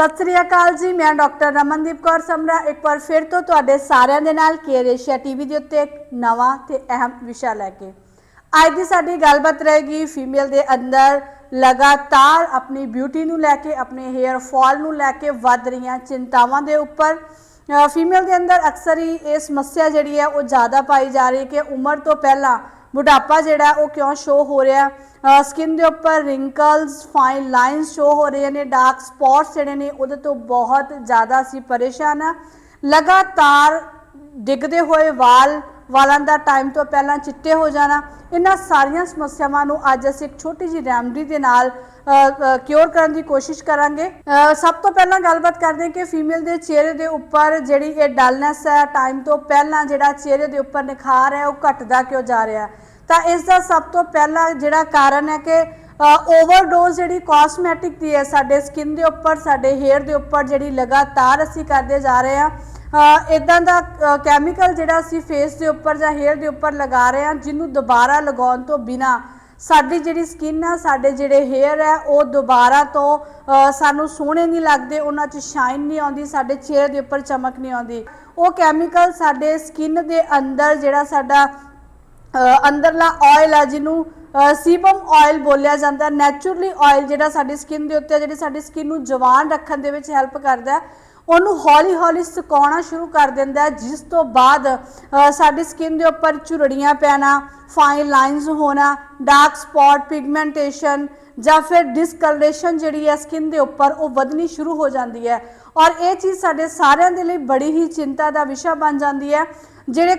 ਸਤਿ ਸ੍ਰੀ ਅਕਾਲ ਜੀ, ਮੈਂ ਡਾਕਟਰ ਰਮਨਦੀਪ ਕੌਰ ਸਮਰਾ। ਇੱਕ ਵਾਰ ਫਿਰ ਤੋਂ ਤੁਹਾਡੇ ਸਾਰਿਆਂ ਦੇ ਨਾਲ ਕੇਅਰ ਏਸ਼ੀਆ ਟੀਵੀ ਦੇ ਉੱਤੇ ਇੱਕ ਨਵਾਂ ਤੇ ਅਹਿਮ ਵਿਸ਼ਾ ਲੈ ਕੇ। ਅੱਜ ਦੀ ਸਾਡੀ ਗੱਲਬਾਤ ਰਹੇਗੀ ਫੀਮੇਲ ਦੇ ਅੰਦਰ ਲਗਾਤਾਰ ਆਪਣੀ ਬਿਊਟੀ ਨੂੰ ਲੈ ਕੇ, ਆਪਣੇ ਹੇਅਰ ਫਾਲ ਨੂੰ ਲੈ ਕੇ ਵੱਧ ਰਹੀਆਂ ਚਿੰਤਾਵਾਂ ਦੇ ਉੱਪਰ। ਫੀਮੇਲ ਦੇ ਅੰਦਰ ਅਕਸਰ ਹੀ ਇਹ ਸਮੱਸਿਆ ਜਿਹੜੀ ਹੈ ਉਹ ਜ਼ਿਆਦਾ ਪਾਈ ਜਾ ਰਹੀ ਹੈ ਕਿ ਉਮਰ ਤੋਂ ਪਹਿਲਾਂ ਬੁਢਾਪਾ ਜਿਹੜਾ ਉਹ ਕਿਉਂ ਸ਼ੋ ਹੋ ਰਿਹਾ? ਸਕਿਨ ਦੇ ਉੱਪਰ ਰਿੰਕਲਸ ਫਾਈਨ ਲਾਈਨਸ ਸ਼ੋ ਹੋ ਰਹੇ ਨੇ ਡਾਰਕ ਸਪੌਟਸ ਜਿਹੜੇ ਨੇ ਉਹਦੇ ਤੋਂ ਬਹੁਤ ਜ਼ਿਆਦਾ ਅਸੀਂ ਪਰੇਸ਼ਾਨ ਆ। ਲਗਾਤਾਰ ਡਿੱਗਦੇ ਹੋਏ ਵਾਲ ਵਾਲਾਂ ਦਾ ਟਾਈਮ ਤੋਂ ਪਹਿਲਾਂ ਚਿੱਟੇ ਹੋ ਜਾਣਾ, ਇਹਨਾਂ ਸਾਰੀਆਂ ਸਮੱਸਿਆਵਾਂ ਨੂੰ ਅੱਜ ਅਸੀਂ ਇੱਕ ਛੋਟੀ ਜਿਹੀ ਰੈਮਡੀ ਦੇ ਨਾਲ ਕਿਉਰ ਕਰਨ ਦੀ ਕੋਸ਼ਿਸ਼ ਕਰਾਂਗੇ। ਸਭ ਤੋਂ ਪਹਿਲਾਂ ਗੱਲਬਾਤ ਕਰਦੇ ਹਾਂ ਕਿ ਫੀਮੇਲ ਦੇ ਚਿਹਰੇ ਦੇ ਉੱਪਰ ਜਿਹੜੀ ਇਹ ਡਲਨੈਸ ਹੈ ਟਾਈਮ ਤੋਂ ਪਹਿਲਾਂ ਜਿਹੜਾ ਚਿਹਰੇ ਦੇ ਉੱਪਰ ਨਿਖਾਰ ਹੈ, ਉਹ ਘਟਦਾ ਕਿਉਂ ਜਾ ਰਿਹਾ ਤਾਂ ਇਸ ਦਾ ਸਭ ਤੋਂ ਪਹਿਲਾ ਜਿਹੜਾ ਕਾਰਨ ਹੈ ਕਿ ਓਵਰਡੋਜ਼ ਜਿਹੜੀ ਕਾਸਮੈਟਿਕ ਦੀ ਹੈ, ਸਾਡੇ ਸਕਿਨ ਦੇ ਉੱਪਰ, ਸਾਡੇ ਹੇਅਰ ਦੇ ਉੱਪਰ ਜਿਹੜੀ ਲਗਾਤਾਰ ਅਸੀਂ ਕਰਦੇ ਜਾ ਰਹੇ ਹਾਂ ਇਦਾਂ ਦਾ ਕੈਮੀਕਲ ਜਿਹੜਾ ਅਸੀਂ ਫੇਸ ਦੇ ਉੱਪਰ ਜਾਂ ਹੇਅਰ ਦੇ ਉੱਪਰ ਲਗਾ ਰਹੇ ਹਾਂ, ਜਿਹਨੂੰ ਦੁਬਾਰਾ ਲਗਾਉਣ ਤੋਂ ਬਿਨਾ ਸਾਡੀ ਜਿਹੜੀ ਸਕਿਨ ਆ, ਸਾਡੇ ਜਿਹੜੇ ਹੇਅਰ ਹੈ ਉਹ ਦੁਬਾਰਾ ਤੋਂ ਸਾਨੂੰ ਸੋਹਣੇ ਨਹੀਂ ਲੱਗਦੇ, ਉਹਨਾਂ 'ਚ ਸ਼ਾਈਨ ਨਹੀਂ ਆਉਂਦੀ, ਸਾਡੇ ਚਿਹਰੇ ਦੇ ਉੱਪਰ ਚਮਕ ਨਹੀਂ ਆਉਂਦੀ। ਉਹ ਕੈਮੀਕਲ ਸਾਡੇ ਸਕਿਨ ਦੇ ਅੰਦਰ ਜਿਹੜਾ ਸਾਡਾ ਅੰਦਰਲਾ ਆਇਲ ਆ, ਜਿਹਨੂੰ ਸੀਬਮ ਆਇਲ ਬੋਲਿਆ ਜਾਂਦਾ ਨੈਚੁਰਲੀ ਆਇਲ ਜਿਹੜਾ ਸਾਡੀ ਸਕਿਨ ਦੇ ਉੱਤੇ ਜਿਹੜੀ ਸਾਡੀ ਸਕਿਨ ਨੂੰ ਜਵਾਨ ਰੱਖਣ ਦੇ ਵਿੱਚ ਹੈਲਪ ਕਰਦਾ ਹੈ ਉਹਨੂੰ ਹੌਲੀ-ਹੌਲੀ ਸੁਕਾਉਣਾ ਸ਼ੁਰੂ ਕਰ ਦਿੰਦਾ ਹੈ, ਜਿਸ ਤੋਂ ਬਾਅਦ ਸਾਡੀ ਸਕਿਨ ਦੇ ਉੱਪਰ ਝੁਰੜੀਆਂ ਪੈਣਾ ਫਾਈਨ ਲਾਈਨਸ ਹੋਣਾ ਡਾਰਕ ਸਪੌਟ ਪਿਗਮੈਂਟੇਸ਼ਨ ਜਾਂ ਫਿਰ ਡਿਸਕਲਰੇਸ਼ਨ ਜਿਹੜੀ ਹੈ ਸਕਿਨ ਦੇ ਉੱਪਰ, ਉਹ ਵਧਣੀ ਸ਼ੁਰੂ ਹੋ ਜਾਂਦੀ ਹੈ। ਔਰ ਇਹ ਚੀਜ਼ ਸਾਡੇ ਸਾਰਿਆਂ ਦੇ ਲਈ ਬੜੀ ਹੀ ਚਿੰਤਾ ਦਾ ਵਿਸ਼ਾ ਬਣ ਜਾਂਦੀ ਹੈ। ਜਿਹੜੇ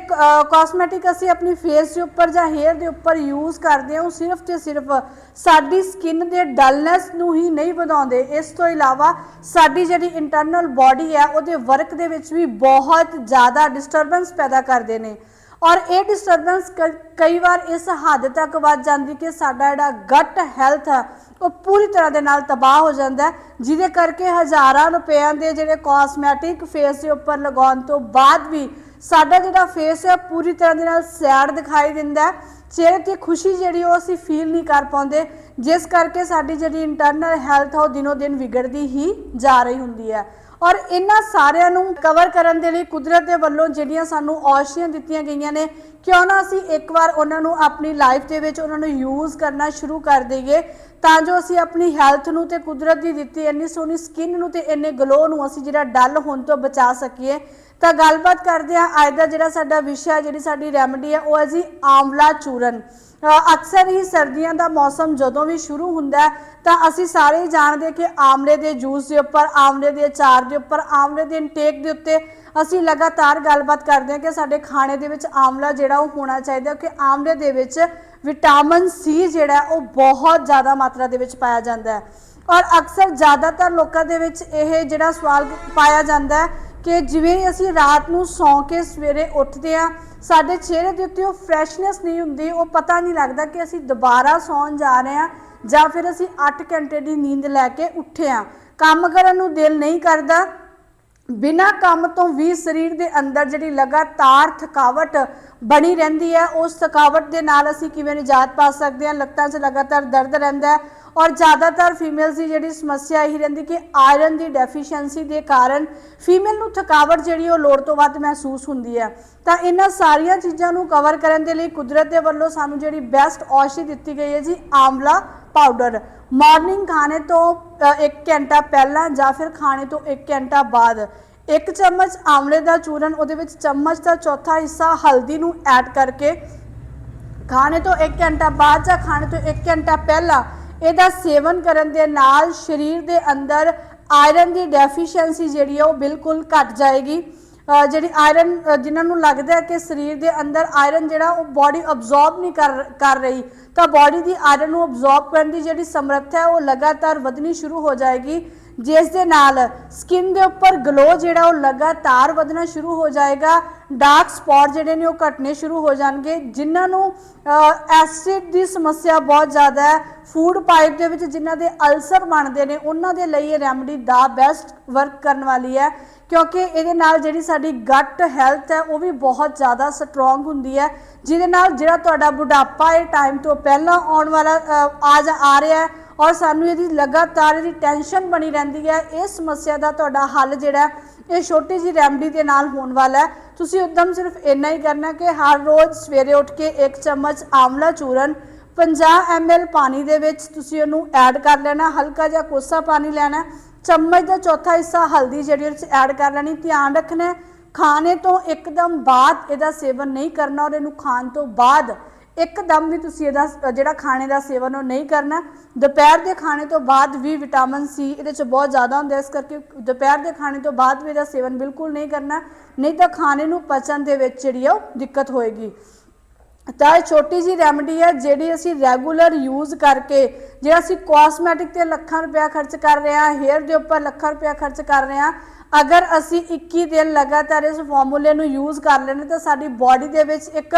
ਕਾਸਮੈਟਿਕ ਅਸੀਂ ਆਪਣੀ ਫੇਸ ਦੇ ਉੱਪਰ ਜਾਂ ਹੇਅਰ ਦੇ ਉੱਪਰ ਯੂਜ਼ ਕਰਦੇ ਹਾਂ, ਉਹ ਸਿਰਫ ਤੇ ਸਿਰਫ ਸਾਡੀ ਸਕਿਨ ਦੇ ਡਲਨੈਸ ਨੂੰ ਹੀ ਨਹੀਂ ਵਧਾਉਂਦੇ। ਇਸ ਤੋਂ ਇਲਾਵਾ ਸਾਡੀ ਜਿਹੜੀ ਇੰਟਰਨਲ ਬਾਡੀ ਹੈ, ਉਹਦੇ ਵਰਕ ਦੇ ਵਿੱਚ ਵੀ ਬਹੁਤ ਜ਼ਿਆਦਾ ਡਿਸਟਰਬੈਂਸ ਪੈਦਾ ਕਰਦੇ ਨੇ। ਔਰ ਇਹ ਡਿਸਟਰਬੈਂਸ ਕਈ ਵਾਰ ਇਸ ਹੱਦ ਤੱਕ ਵੱਧ ਜਾਂਦੀ ਕਿ ਸਾਡਾ ਜਿਹੜਾ ਗਟ ਹੈਲਥ ਹੈ ਉਹ ਪੂਰੀ ਤਰ੍ਹਾਂ ਦੇ ਨਾਲ ਤਬਾਹ ਹੋ ਜਾਂਦਾ ਹੈ, ਜਿਹਦੇ ਕਰਕੇ ਹਜ਼ਾਰਾਂ ਰੁਪਏ ਦੇ ਜਿਹੜੇ ਕਾਸਮੈਟਿਕ ਫੇਸ ਦੇ ਉੱਪਰ ਲਗਾਉਣ ਤੋਂ ਬਾਅਦ ਵੀ ਸਾਡਾ ਜਿਹੜਾ ਫੇਸ ਹੈ ਪੂਰੀ ਤਰ੍ਹਾਂ ਦੇ ਨਾਲ ਸੈਡ ਦਿਖਾਈ ਦਿੰਦਾ ਹੈ। ਚਿਹਰੇ ਤੇ ਖੁਸ਼ੀ ਜਿਹੜੀ ਉਹ ਅਸੀਂ ਫੀਲ ਨਹੀਂ ਕਰ ਪਾਉਂਦੇ। ਜਿਸ ਕਰਕੇ ਸਾਡੀ ਜਿਹੜੀ ਇੰਟਰਨਲ ਹੈਲਥ ਆ, ਉਹ ਦਿਨੋ ਦਿਨ ਵਿਗੜਦੀ ਹੀ ਜਾ ਰਹੀ ਹੁੰਦੀ ਹੈ। ਔਰ ਇਹਨਾਂ ਸਾਰਿਆਂ ਨੂੰ ਕਵਰ ਕਰਨ ਦੇ ਲਈ ਕੁਦਰਤ ਦੇ ਵੱਲੋਂ ਜਿਹੜੀਆਂ ਸਾਨੂੰ ਔਸ਼ਧੀਆਂ ਦਿੱਤੀਆਂ ਗਈਆਂ ਨੇ, ਕਿਉਂ ਨਾ ਅਸੀਂ ਇੱਕ ਵਾਰ ਉਹਨਾਂ ਨੂੰ ਆਪਣੀ ਲਾਈਫ ਦੇ ਵਿੱਚ ਉਹਨਾਂ ਨੂੰ ਯੂਜ਼ ਕਰਨਾ ਸ਼ੁਰੂ ਕਰ ਦਈਏ। ਤਾਂ ਜੋ ਅਸੀਂ ਆਪਣੀ ਹੈਲਥ ਨੂੰ ਤੇ ਕੁਦਰਤ ਦੀ ਦਿੱਤੀ ਇੰਨੀ ਸੋਹਣੀ ਸਕਿਨ ਨੂੰ ਤੇ ਇੰਨੇ ਗਲੋ ਨੂੰ ਅਸੀਂ ਜਿਹੜਾ ਡਲ ਹੋਣ ਤੋਂ ਬਚਾ ਸਕੀਏ। ਤਾਂ ਗੱਲਬਾਤ ਕਰਦੇ ਹਾਂ ਅੱਜ ਦਾ ਜਿਹੜਾ ਸਾਡਾ ਵਿਸ਼ਾ, ਜਿਹੜੀ ਸਾਡੀ ਰੈਮਡੀ ਹੈ, ਉਹ ਹੈ ਜੀ ਆਮਲਾ ਚੂਰਨ। ਅਕਸਰ ਹੀ ਸਰਦੀਆਂ ਦਾ ਮੌਸਮ ਜਦੋਂ ਵੀ ਸ਼ੁਰੂ ਹੁੰਦਾ ਤਾਂ ਅਸੀਂ ਸਾਰੇ ਹੀ ਜਾਣਦੇ ਕਿ ਆਮਲੇ ਦੇ ਜੂਸ ਦੇ ਉੱਪਰ ਆਮਲੇ ਦੇ ਅਚਾਰ ਦੇ ਉੱਪਰ ਆਮਲੇ ਦੇ ਇਨਟੇਕ ਦੇ ਉੱਤੇ ਅਸੀਂ ਲਗਾਤਾਰ ਗੱਲਬਾਤ ਕਰਦੇ ਹਾਂ ਕਿ ਸਾਡੇ ਖਾਣੇ ਦੇ ਵਿੱਚ ਆਮਲਾ ਜਿਹੜਾ ਉਹ ਹੋਣਾ ਚਾਹੀਦਾ ਕਿ ਆਮਲੇ ਦੇ ਵਿੱਚ ਵਿਟਾਮਿਨ ਸੀ ਜਿਹੜਾ ਉਹ ਬਹੁਤ ਜ਼ਿਆਦਾ ਮਾਤਰਾ ਦੇ ਵਿੱਚ ਪਾਇਆ ਜਾਂਦਾ ਹੈ। ਔਰ ਅਕਸਰ ਜ਼ਿਆਦਾਤਰ ਲੋਕਾਂ ਦੇ ਵਿੱਚ ਇਹ ਜਿਹੜਾ ਸਵਾਲ ਪਾਇਆ ਜਾਂਦਾ ਹੈ ਕਿ ਜਿਵੇਂ ਅਸੀਂ ਰਾਤ ਨੂੰ ਸੌਂ ਕੇ ਸਵੇਰੇ ਉੱਠਦੇ ਆ ਸਾਡੇ ਚਿਹਰੇ ਦੇ ਉੱਤੇ ਉਹ ਫਰੈਸ਼ਨੈਸ ਨਹੀਂ ਹੁੰਦੀ, ਉਹ ਪਤਾ ਨਹੀਂ ਲੱਗਦਾ ਕਿ ਅਸੀਂ ਦੁਬਾਰਾ ਸੌਣ ਜਾ ਰਹੇ ਆ ਜਾਂ ਫਿਰ ਅਸੀਂ 8 ਘੰਟੇ ਦੀ ਨੀਂਦ ਲੈ ਕੇ ਉੱਠੇ ਆ ਕੰਮ ਕਰਨ ਨੂੰ ਦਿਲ ਨਹੀਂ ਕਰਦਾ ਬਿਨਾਂ ਕੰਮ ਤੋਂ ਵੀ ਸਰੀਰ ਦੇ ਅੰਦਰ ਜਿਹੜੀ ਲਗਾਤਾਰ ਥਕਾਵਟ ਬਣੀ ਰਹਿੰਦੀ ਹੈ, ਉਸ ਥਕਾਵਟ ਦੇ ਨਾਲ ਅਸੀਂ ਕਿਵੇਂ ਨਿਜਾਤ ਪਾ ਸਕਦੇ ਹਾਂ? ਲੱਤਾਂ 'ਚ ਲਗਾਤਾਰ ਦਰਦ ਰਹਿੰਦਾ ਹੈ ਔਰ ਜ਼ਿਆਦਾਤਰ ਫੀਮੇਲਸ ਦੀ ਜਿਹੜੀ ਸਮੱਸਿਆ ਇਹੀ ਰਹਿੰਦੀ ਕਿ ਆਇਰਨ ਦੀ ਡੈਫੀਸ਼ੀਐਂਸੀ ਦੇ ਕਾਰਨ ਫੀਮੇਲ ਨੂੰ ਥਕਾਵਟ ਜਿਹੜੀ ਉਹ ਲੋੜ ਤੋਂ ਵੱਧ ਮਹਿਸੂਸ ਹੁੰਦੀ ਹੈ। ਤਾਂ ਇਹਨਾਂ ਸਾਰੀਆਂ ਚੀਜ਼ਾਂ ਨੂੰ ਕਵਰ ਕਰਨ ਦੇ ਲਈ ਕੁਦਰਤ ਦੇ ਵੱਲੋਂ ਸਾਨੂੰ ਜਿਹੜੀ ਬੈਸਟ ਔਸ਼ਧੀ ਦਿੱਤੀ ਗਈ ਹੈ ਜੀ ਆਮਲਾ ਪਾਊਡਰ ਮਾਰਨਿੰਗ ਖਾਣੇ ਤੋਂ 1 ਘੰਟਾ ਪਹਿਲਾਂ ਜਾਂ ਫਿਰ ਖਾਣੇ ਤੋਂ 1 ਘੰਟਾ ਬਾਅਦ। ਇੱਕ ਚਮਚ ਆਮਲੇ ਦਾ ਚੂਰਨ, ਉਹਦੇ ਵਿੱਚ ਚਮਚ ਦਾ ਚੌਥਾ ਹਿੱਸਾ ਹਲਦੀ ਨੂੰ ਐਡ ਕਰਕੇ ਖਾਣੇ ਤੋਂ 1 ਘੰਟਾ ਬਾਅਦ ਜਾਂ ਖਾਣੇ ਤੋਂ 1 ਘੰਟਾ ਪਹਿਲਾਂ ਇਹਦਾ ਸੇਵਨ ਕਰਨ ਦੇ ਨਾਲ ਸਰੀਰ ਦੇ ਅੰਦਰ ਆਇਰਨ ਦੀ ਡੈਫੀਸ਼ੀਐਂਸੀ ਜਿਹੜੀ ਹੈ ਉਹ ਬਿਲਕੁਲ ਘਟ ਜਾਏਗੀ। ਜਿਹੜੀ ਆਇਰਨ ਅ, ਜਿਨ੍ਹਾਂ ਨੂੰ ਲੱਗਦਾ ਹੈ ਕਿ ਸਰੀਰ ਦੇ ਅੰਦਰ ਆਇਰਨ ਜਿਹੜਾ ਉਹ ਬਾਡੀ ਅਬਜ਼ੌਰਬ ਨਹੀਂ ਕਰ ਕਰ ਰਹੀ ਤਾਂ ਬਾਡੀ ਦੀ ਆਇਰਨ ਨੂੰ ਅਬਜ਼ੌਰਬ ਕਰਨ ਦੀ ਜਿਹੜੀ ਸਮਰੱਥਾ ਹੈ ਉਹ ਲਗਾਤਾਰ ਵਧਣੀ ਸ਼ੁਰੂ ਹੋ ਜਾਏਗੀ। ਜਿਸ ਦੇ ਨਾਲ ਸਕਿਨ ਦੇ ਉੱਪਰ ਗਲੋ ਜਿਹੜਾ ਉਹ ਲਗਾਤਾਰ ਵਧਣਾ ਸ਼ੁਰੂ ਹੋ ਜਾਏਗਾ। ਡਾਰਕ ਸਪੌਟ ਜਿਹੜੇ ਨੇ ਉਹ ਘਟਨੇ ਸ਼ੁਰੂ ਹੋ ਜਾਣਗੇ, ਜਿਨ੍ਹਾਂ ਨੂੰ ਐਸਿਡ ਦੀ ਸਮੱਸਿਆ ਬਹੁਤ ਜ਼ਿਆਦਾ ਹੈ। ਫੂਡ ਪਾਈਪ ਦੇ ਵਿੱਚ ਜਿਨ੍ਹਾਂ ਦੇ ਅਲਸਰ ਬਣਦੇ ਨੇ, ਉਹਨਾਂ ਦੇ ਲਈ ਇਹ ਰੈਮਡੀ ਦਾ ਬੈਸਟ ਵਰਕ ਕਰਨ ਵਾਲੀ ਹੈ। ਕਿਉਂਕਿ ਇਹਦੇ ਨਾਲ ਜਿਹੜੀ ਸਾਡੀ ਗੱਟ ਹੈਲਥ ਹੈ, ਉਹ ਵੀ ਬਹੁਤ ਜ਼ਿਆਦਾ ਸਟਰੋਂਗ ਹੁੰਦੀ ਹੈ। ਜਿਹਦੇ ਨਾਲ ਜਿਹੜਾ ਤੁਹਾਡਾ ਬੁਢਾਪਾ ਇਹ ਟਾਈਮ ਤੋਂ ਪਹਿਲਾਂ ਆਉਣ ਵਾਲਾ ਆ ਜਾ, ਆ ਰਿਹਾ ਹੈ ਔਰ ਸਾਨੂੰ ਇਹਦੀ ਲਗਾਤਾਰ ਇਹਦੀ ਟੈਨਸ਼ਨ ਬਣੀ ਰਹਿੰਦੀ ਹੈ। ਇਹ ਸਮੱਸਿਆ ਦਾ ਤੁਹਾਡਾ ਹੱਲ ਜਿਹੜਾ ਇਹ ਛੋਟੀ ਜੀ ਰੈਮਡੀ ਦੇ ਨਾਲ ਹੋਣ ਵਾਲਾ ਹੈ। ਤੁਸੀਂ ਉਦਮ ਸਿਰਫ ਇੰਨਾ ਹੀ ਕਰਨਾ ਕਿ ਹਰ ਰੋਜ਼ ਸਵੇਰੇ ਉੱਠ ਕੇ ਇੱਕ ਚਮਚ ਆਮਲਾ ਚੂਰਨ 50 ml ਪਾਣੀ ਦੇ ਵਿੱਚ ਤੁਸੀਂ ਉਹਨੂੰ ਐਡ ਕਰ ਲੈਣਾ, ਹਲਕਾ ਜਿਹਾ ਕੋਸਾ ਪਾਣੀ ਲੈਣਾ, ਚਮਚ ਦਾ ਚੌਥਾ ਹਿੱਸਾ ਹਲਦੀ ਜਿਹੜੀ ਉਹਦੇ ਵਿੱਚ ਐਡ ਕਰ ਲੈਣੀ, ਧਿਆਨ ਰੱਖਣਾ ਖਾਣੇ ਤੋਂ ਇੱਕਦਮ ਬਾਅਦ ਇਹਦਾ ਸੇਵਨ ਨਹੀਂ ਕਰਨਾ ਔਰ ਇਹਨੂੰ ਖਾਣ ਤੋਂ ਬਾਅਦ ਇੱਕਦਮ ਵੀ ਤੁਸੀਂ ਇਹਦਾ, ਜਿਹੜਾ ਖਾਣੇ ਦਾ ਸੇਵਨ ਉਹ ਨਹੀਂ ਕਰਨਾ। ਦੁਪਹਿਰ ਦੇ ਖਾਣੇ ਤੋਂ ਬਾਅਦ ਵੀ ਵਿਟਾਮਿਨ ਸੀ, ਇਹਦੇ ਚ ਬਹੁਤ ਜ਼ਿਆਦਾ ਹੁੰਦਾ ਇਸ ਕਰਕੇ ਦੁਪਹਿਰ ਦੇ ਖਾਣੇ ਤੋਂ ਬਾਅਦ ਵੀ ਇਹਦਾ ਸੇਵਨ ਬਿਲਕੁਲ ਨਹੀਂ ਕਰਨਾ। ਨਹੀਂ ਤਾਂ ਖਾਣੇ ਨੂੰ ਪਚਣ ਦੇ ਵਿੱਚ ਜਿਹੜੀ ਆ ਉਹ ਦਿੱਕਤ ਹੋਏਗੀ। ਤਾਂ ਇਹ ਛੋਟੀ ਜੀ ਰੈਮਡੀ ਹੈ ਜਿਹੜੀ ਅਸੀਂ ਰੈਗੂਲਰ ਯੂਜ਼ ਕਰਕੇ ਜੇ ਅਸੀਂ ਕਾਸਮੈਟਿਕ ਤੇ ਲੱਖਾਂ ਰੁਪਇਆ ਖਰਚ ਕਰ ਰਹੇ ਹਾਂ ਹੇਅਰ ਦੇ ਉੱਪਰ ਲੱਖਾਂ ਰੁਪਇਆ ਖਰਚ ਕਰ ਰਹੇ ਹਾਂ, ਅਗਰ ਅਸੀਂ 21 ਦਿਨ ਲਗਾਤਾਰ ਇਸ ਫਾਰਮੂਲੇ ਨੂੰ ਯੂਜ਼ ਕਰ ਲੈਣੇ ਤਾਂ ਸਾਡੀ ਬਾਡੀ ਦੇ ਵਿੱਚ ਇੱਕ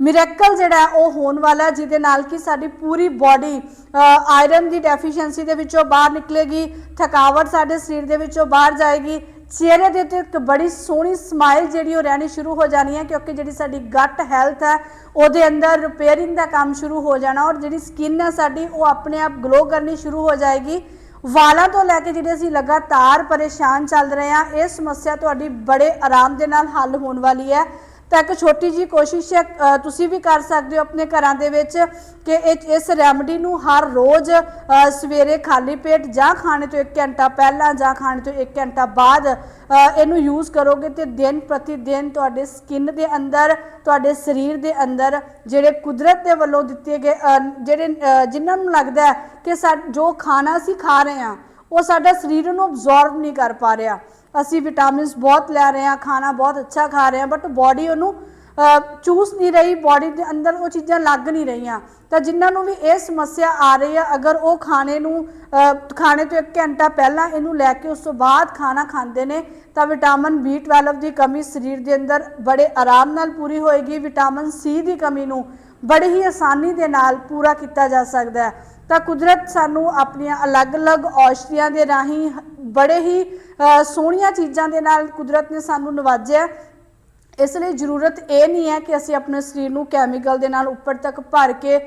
ਮਿਰੈਕਲ ਜਿਹੜਾ ਉਹ ਹੋਣ ਵਾਲਾ ਜਿਹਦੇ ਨਾਲ ਕਿ ਸਾਡੀ ਪੂਰੀ ਬਾਡੀ ਆਇਰਨ ਦੀ ਡੈਫੀਸ਼ੀਐਂਸੀ ਦੇ ਵਿੱਚੋਂ ਬਾਹਰ ਨਿਕਲੇਗੀ, ਥਕਾਵਟ ਸਾਡੇ ਸਰੀਰ ਦੇ ਵਿੱਚੋਂ ਬਾਹਰ ਜਾਏਗੀ ਚਿਹਰੇ ਦੇ ਉੱਤੇ ਇੱਕ ਬੜੀ ਸੋਹਣੀ ਸਮਾਈਲ ਜਿਹੜੀ ਉਹ ਰਹਿਣੀ ਸ਼ੁਰੂ ਹੋ ਜਾਣੀ ਹੈ, ਕਿਉਂਕਿ ਜਿਹੜੀ ਸਾਡੀ ਗੱਟ ਹੈਲਥ ਹੈ, ਉਹਦੇ ਅੰਦਰ ਰਿਪੇਅਰਿੰਗ ਦਾ ਕੰਮ ਸ਼ੁਰੂ ਹੋ ਜਾਣਾ ਔਰ ਜਿਹੜੀ ਸਕਿਨ ਹੈ ਸਾਡੀ, ਉਹ ਆਪਣੇ ਆਪ ਗਲੋ ਕਰਨੀ ਸ਼ੁਰੂ ਹੋ ਜਾਏਗੀ। ਵਾਲਾਂ ਤੋਂ ਲੈ ਕੇ ਜਿਹੜੇ ਅਸੀਂ ਲਗਾਤਾਰ ਪਰੇਸ਼ਾਨ ਚੱਲ ਰਹੇ ਹਾਂ, ਇਹ ਸਮੱਸਿਆ ਤੁਹਾਡੀ ਬੜੇ ਆਰਾਮ ਦੇ ਨਾਲ ਹੱਲ ਹੋਣ ਵਾਲੀ ਹੈ। ਤਾਂ ਇੱਕ ਛੋਟੀ ਜੀ ਕੋਸ਼ਿਸ਼ ਹੈ ਤੁਸੀਂ ਵੀ ਕਰ ਸਕਦੇ ਹੋ ਆਪਣੇ ਘਰਾਂ ਦੇ ਵਿੱਚ ਕਿ ਇਸ ਰੈਮਡੀ ਨੂੰ ਹਰ ਰੋਜ਼ ਸਵੇਰੇ ਖਾਲੀ ਪੇਟ ਜਾਂ ਖਾਣੇ ਤੋਂ 1 ਘੰਟਾ ਪਹਿਲਾਂ ਜਾਂ ਖਾਣੇ ਤੋਂ 1 ਘੰਟਾ ਬਾਅਦ ਇਹਨੂੰ ਯੂਜ਼ ਕਰੋਗੇ ਤੇ ਦਿਨ ਪ੍ਰਤੀ ਦਿਨ ਤੁਹਾਡੇ ਸਕਿਨ ਦੇ ਅੰਦਰ ਤੁਹਾਡੇ ਸਰੀਰ ਦੇ ਅੰਦਰ ਜਿਹੜੇ ਕੁਦਰਤ ਦੇ ਵੱਲੋਂ ਦਿੱਤੇ ਗਏ ਜਿਹੜੇ ਅ, ਜਿਨ੍ਹਾਂ ਨੂੰ ਲੱਗਦਾ ਕਿ ਸਾ ਜੋ ਖਾਣਾ ਅਸੀਂ ਖਾ ਰਹੇ ਹਾਂ ਉਹ ਸਾਡਾ ਸਰੀਰ ਨੂੰ ਅਬਜ਼ੌਰਬ ਨਹੀਂ ਕਰ ਪਾ ਰਿਹਾ। ਅਸੀਂ ਵਿਟਾਮਿਨਸ ਬਹੁਤ ਲੈ ਰਹੇ ਹਾਂ, ਖਾਣਾ ਬਹੁਤ ਅੱਛਾ ਖਾ ਰਹੇ ਹਾਂ ਬਟ ਬਾਡੀ ਉਹਨੂੰ ਚੂਸ ਨਹੀਂ ਰਹੀ ਬਾਡੀ ਦੇ ਅੰਦਰ ਉਹ ਚੀਜ਼ਾਂ ਲੱਗ ਨਹੀਂ ਰਹੀਆਂ। ਤਾਂ ਜਿਨ੍ਹਾਂ ਨੂੰ ਵੀ ਇਹ ਸਮੱਸਿਆ ਆ ਰਹੀ ਆ, ਅਗਰ ਉਹ ਖਾਣੇ ਨੂੰ ਖਾਣੇ ਤੋਂ 1 ਘੰਟਾ ਪਹਿਲਾਂ ਇਹਨੂੰ ਲੈ ਕੇ ਉਸ ਤੋਂ ਬਾਅਦ ਖਾਣਾ ਖਾਂਦੇ ਨੇ, ਤਾਂ ਵਿਟਾਮਿਨ B12 ਦੀ ਕਮੀ ਸਰੀਰ ਦੇ ਅੰਦਰ ਬੜੇ ਆਰਾਮ ਨਾਲ ਪੂਰੀ ਹੋਏਗੀ। ਵਿਟਾਮਿਨ C ਦੀ ਕਮੀ ਨੂੰ ਬੜੀ ਹੀ ਆਸਾਨੀ ਦੇ ਨਾਲ ਪੂਰਾ ਕੀਤਾ ਜਾ ਸਕਦਾ ਹੈ। ਤਾਂ ਕੁਦਰਤ ਸਾਨੂੰ ਆਪਣੀਆਂ ਅਲੱਗ-ਅਲੱਗ ਔਸ਼ਧੀਆਂ ਦੇ ਰਾਹੀਂ ਬੜੇ ਹੀ ਅ, ਸੋਹਣੀਆਂ ਚੀਜ਼ਾਂ ਦੇ ਨਾਲ ਕੁਦਰਤ ਨੇ ਸਾਨੂੰ ਨਵਾਜਿਆ। ਇਸ ਲਈ ਜ਼ਰੂਰਤ ਇਹ ਨਹੀਂ ਹੈ ਕਿ ਅਸੀਂ ਆਪਣੇ ਸਰੀਰ ਨੂੰ ਕੈਮੀਕਲ ਦੇ ਨਾਲ ਉੱਪਰ ਤੱਕ ਭਰ ਕੇ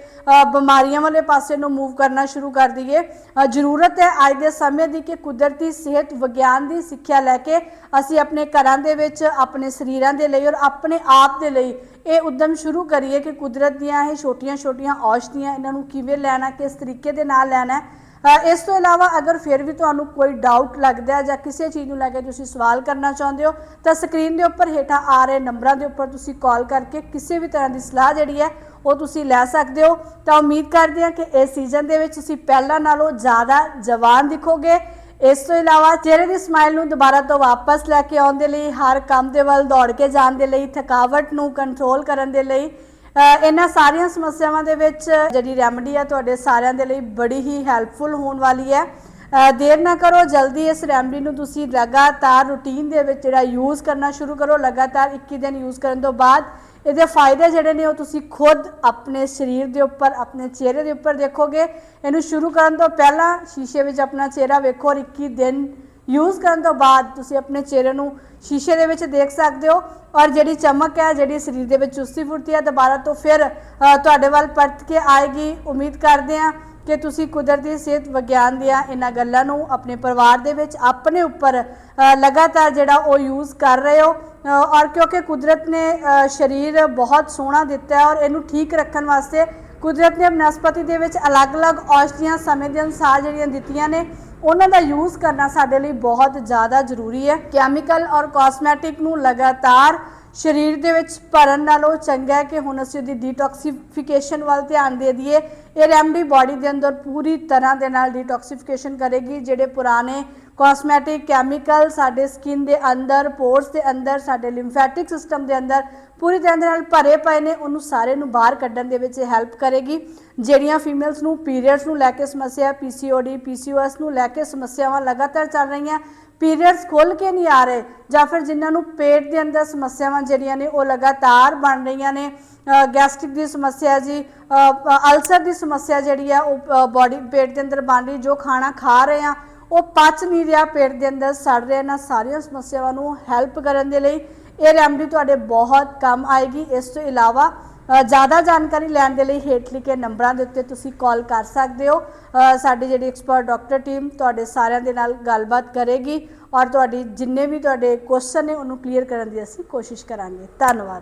ਬਿਮਾਰੀਆਂ ਵਾਲੇ ਪਾਸੇ ਨੂੰ ਮੂਵ ਕਰਨਾ ਸ਼ੁਰੂ ਕਰ ਦਈਏ। ਜ਼ਰੂਰਤ ਹੈ ਅੱਜ ਦੇ ਸਮੇਂ ਦੀ ਕਿ ਕੁਦਰਤੀ ਸਿਹਤ, ਵਿਗਿਆਨ ਦੀ ਸਿੱਖਿਆ ਲੈ ਕੇ ਅਸੀਂ ਆਪਣੇ ਘਰਾਂ ਦੇ ਵਿੱਚ, ਆਪਣੇ ਸਰੀਰਾਂ ਦੇ ਲਈ ਔਰ ਆਪਣੇ ਆਪ ਦੇ ਲਈ ਇਹ ਉਦਮ ਸ਼ੁਰੂ ਕਰੀਏ ਕਿ ਕੁਦਰਤ ਦੀਆਂ ਇਹ ਛੋਟੀਆਂ-ਛੋਟੀਆਂ ਔਸ਼ਧੀਆਂ ਇਹਨਾਂ ਨੂੰ ਕਿਵੇਂ ਲੈਣਾ, ਕਿਸ ਤਰੀਕੇ ਦੇ ਨਾਲ ਲੈਣਾ ਇਸ ਤੋਂ ਇਲਾਵਾ ਅਗਰ ਫਿਰ ਵੀ ਤੁਹਾਨੂੰ ਕੋਈ ਡਾਊਟ ਲੱਗਦਾ ਹੈ ਜਾਂ ਕਿਸੇ ਚੀਜ਼ ਨੂੰ ਲੈ ਕੇ ਤੁਸੀਂ ਸਵਾਲ ਕਰਨਾ ਚਾਹੁੰਦੇ ਹੋ, ਤਾਂ ਸਕਰੀਨ ਦੇ ਉੱਪਰ ਹੇਠਾਂ ਆ ਰਹੇ ਨੰਬਰਾਂ ਦੇ ਉੱਪਰ ਤੁਸੀਂ ਕਾਲ ਕਰਕੇ ਕਿਸੇ ਵੀ ਤਰ੍ਹਾਂ ਦੀ ਸਲਾਹ ਜਿਹੜੀ ਹੈ, ਉਹ ਤੁਸੀਂ ਲੈ ਸਕਦੇ ਹੋ। ਤਾਂ ਉਮੀਦ ਕਰਦੇ ਹਾਂ ਕਿ ਇਸ ਸੀਜ਼ਨ ਦੇ ਵਿੱਚ ਤੁਸੀਂ ਪਹਿਲਾਂ ਨਾਲੋਂ ਜ਼ਿਆਦਾ ਜਵਾਨ ਦਿਖੋਗੇ। ਇਸ ਤੋਂ ਇਲਾਵਾ ਚਿਹਰੇ ਦੀ ਸਮਾਈਲ ਨੂੰ ਦੁਬਾਰਾ ਤੋਂ ਵਾਪਸ ਲੈ ਕੇ ਆਉਣ ਦੇ ਲਈ, ਹਰ ਕੰਮ ਦੇ ਵੱਲ ਦੌੜ ਕੇ ਜਾਣ ਦੇ ਲਈ, ਥਕਾਵਟ ਨੂੰ ਕੰਟਰੋਲ ਕਰਨ ਦੇ ਲਈ ਇਹਨਾਂ ਸਾਰੀਆਂ ਸਮੱਸਿਆਵਾਂ ਦੇ ਵਿੱਚ ਜਿਹੜੀ ਰੈਮਡੀ ਆ ਤੁਹਾਡੇ ਸਾਰਿਆਂ ਦੇ ਲਈ ਬੜੀ ਹੀ ਹੈਲਪਫੁਲ ਹੋਣ ਵਾਲੀ ਹੈ। ਦੇਰ ਨਾ ਕਰੋ, ਜਲਦੀ ਇਸ ਰੈਮਡੀ ਨੂੰ ਤੁਸੀਂ ਲਗਾਤਾਰ ਰੂਟੀਨ ਦੇ ਵਿੱਚ ਜਿਹੜਾ ਯੂਜ਼ ਕਰਨਾ ਸ਼ੁਰੂ ਕਰੋ। ਲਗਾਤਾਰ 21 ਦਿਨ ਯੂਜ਼ ਕਰਨ ਤੋਂ ਬਾਅਦ ਇਹਦੇ ਫਾਇਦੇ ਜਿਹੜੇ ਨੇ ਉਹ ਤੁਸੀਂ ਖੁਦ ਆਪਣੇ ਸਰੀਰ ਦੇ ਉੱਪਰ, ਆਪਣੇ ਚਿਹਰੇ ਦੇ ਉੱਪਰ ਦੇਖੋਗੇ। ਇਹਨੂੰ ਸ਼ੁਰੂ ਕਰਨ ਤੋਂ ਪਹਿਲਾਂ ਸ਼ੀਸ਼ੇ ਵਿੱਚ ਆਪਣਾ ਚਿਹਰਾ ਵੇਖੋ ਔਰ 21 ਦਿਨ ਯੂਜ਼ ਕਰਨ ਤੋਂ ਬਾਅਦ ਤੁਸੀਂ ਆਪਣੇ ਚਿਹਰੇ ਨੂੰ ਸ਼ੀਸ਼ੇ ਦੇ ਵਿੱਚ ਦੇਖ ਸਕਦੇ ਹੋ ਔਰ ਜਿਹੜੀ ਚਮਕ ਹੈ, ਜਿਹੜੀ ਸਰੀਰ ਦੇ ਵਿੱਚ ਚੁਸਤੀ ਫੁਰਤੀ ਹੈ, ਦੁਬਾਰਾ ਤੋਂ ਫਿਰ ਤੁਹਾਡੇ ਵੱਲ ਪਰਤ ਕੇ ਆਏਗੀ। ਉਮੀਦ ਕਰਦੇ ਹਾਂ ਕਿ ਤੁਸੀਂ ਕੁਦਰਤੀ ਸਿਹਤ ਵਿਗਿਆਨ ਦੀਆਂ ਇਹਨਾਂ ਗੱਲਾਂ ਨੂੰ ਆਪਣੇ ਪਰਿਵਾਰ ਦੇ ਵਿੱਚ, ਆਪਣੇ ਉੱਪਰ ਲਗਾਤਾਰ ਜਿਹੜਾ ਉਹ ਯੂਜ਼ ਕਰ ਰਹੇ ਹੋ ਔਰ ਕਿਉਂਕਿ ਕੁਦਰਤ ਨੇ ਸਰੀਰ ਬਹੁਤ ਸੋਹਣਾ ਦਿੱਤਾ ਔਰ ਇਹਨੂੰ ਠੀਕ ਰੱਖਣ ਵਾਸਤੇ ਕੁਦਰਤ ਨੇ ਬਨਸਪਤੀ ਦੇ ਵਿੱਚ ਅਲੱਗ-ਅਲੱਗ ਔਸ਼ਧੀਆਂ ਸਮੇਂ ਦੇ ਅਨੁਸਾਰ ਜਿਹੜੀਆਂ ਦਿੱਤੀਆਂ ਨੇ ਉਹਨਾਂ ਦਾ ਯੂਜ਼ ਕਰਨਾ ਸਾਡੇ ਲਈ ਬਹੁਤ ਜ਼ਿਆਦਾ ਜ਼ਰੂਰੀ ਹੈ। ਕੈਮੀਕਲ ਔਰ ਕਾਸਮੈਟਿਕ ਨੂੰ ਲਗਾਤਾਰ ਸਰੀਰ ਦੇ ਵਿੱਚ ਭਰਨ ਨਾਲੋਂ ਚੰਗਾ ਹੈ ਕਿ ਹੁਣ ਅਸੀਂ ਉਹਦੀ ਡੀਟੌਕਸੀਫਿਕੇਸ਼ਨ ਵੱਲ ਧਿਆਨ ਦੇ ਦਈਏ। ਇਹ ਰੈਮਡੀ ਬਾਡੀ ਦੇ ਅੰਦਰ ਪੂਰੀ ਤਰ੍ਹਾਂ ਦੇ ਨਾਲ ਡੀਟੌਕਸੀਫਿਕੇਸ਼ਨ ਕਰੇਗੀ, ਜਿਹੜੇ ਪੁਰਾਣੇ ਕਾਸਮੈਟਿਕ ਕੈਮੀਕਲ ਸਾਡੇ ਸਕਿਨ ਦੇ ਅੰਦਰ ਪੋਰਸ ਦੇ ਅੰਦਰ, ਸਾਡੇ ਲਿੰਫੈਟਿਕ ਸਿਸਟਮ ਦੇ ਅੰਦਰ, ਪੂਰੀ ਤਰ੍ਹਾਂ ਦੇ ਨਾਲ ਭਰੇ ਪਏ ਨੇ, ਉਹਨੂੰ ਸਾਰੇ ਨੂੰ ਬਾਹਰ ਕੱਢਣ ਦੇ ਵਿੱਚ ਹੈਲਪ ਕਰੇਗੀ। ਜਿਹੜੀਆਂ ਫੀਮੇਲਸ ਨੂੰ ਪੀਰੀਅਡਸ ਨੂੰ ਲੈ ਕੇ ਸਮੱਸਿਆ ਪੀਸੀਓਡੀ ਪੀਸੀਓਐਸ ਨੂੰ ਲੈ ਕੇ ਸਮੱਸਿਆਵਾਂ ਲਗਾਤਾਰ ਚੱਲ ਰਹੀਆਂ ਪੀਰੀਅਡਸ ਖੁੱਲ ਕੇ ਨਹੀਂ ਆ ਰਹੇ, ਜਾਂ ਫਿਰ ਜਿਨ੍ਹਾਂ ਨੂੰ ਪੇਟ ਦੇ ਅੰਦਰ ਸਮੱਸਿਆਵਾਂ ਜਿਹੜੀਆਂ ਨੇ, ਉਹ ਲਗਾਤਾਰ ਬਣ ਰਹੀਆਂ ਨੇ ਗੈਸਟ੍ਰਿਕ ਦੀ ਸਮੱਸਿਆ ਜੀ ਅਲਸਰ ਦੀ ਸਮੱਸਿਆ ਜਿਹੜੀ ਆ, ਉਹ ਬਾਡੀ ਪੇਟ ਦੇ ਅੰਦਰ ਬਣ ਰਹੀ, ਜੋ ਖਾਣਾ ਖਾ ਰਹੇ ਆ ਉਹ ਪਚ ਨਹੀਂ ਰਿਹਾ, ਪੇਟ ਦੇ ਅੰਦਰ ਸੜ ਰਿਹਾ, ਇਹਨਾਂ ਸਾਰੀਆਂ ਸਮੱਸਿਆਵਾਂ ਨੂੰ ਹੈਲਪ ਕਰਨ ਦੇ ਲਈ ਇਹ ਰੈਮਡੀ ਤੁਹਾਡੇ ਬਹੁਤ ਕੰਮ ਆਏਗੀ। ਇਸ ਤੋਂ ਇਲਾਵਾ ਜ਼ਿਆਦਾ ਜਾਣਕਾਰੀ ਲੈਣ ਦੇ ਲਈ ਹੇਠ ਲਿਖੇ ਨੰਬਰਾਂ ਦੇ ਉੱਤੇ ਤੁਸੀਂ ਕਾਲ ਕਰ ਸਕਦੇ ਹੋ। ਸਾਡੀ ਜਿਹੜੀ ਐਕਸਪਰਟ ਡਾਕਟਰ ਟੀਮ ਤੁਹਾਡੇ ਸਾਰਿਆਂ ਦੇ ਨਾਲ ਗੱਲਬਾਤ ਕਰੇਗੀ ਔਰ ਤੁਹਾਡੀ ਜਿੰਨੇ ਵੀ ਤੁਹਾਡੇ ਕੁਐਸਚਨ ਨੇ ਉਹਨੂੰ ਕਲੀਅਰ ਕਰਨ ਦੀ ਅਸੀਂ ਕੋਸ਼ਿਸ਼ ਕਰਾਂਗੇ। ਧੰਨਵਾਦ।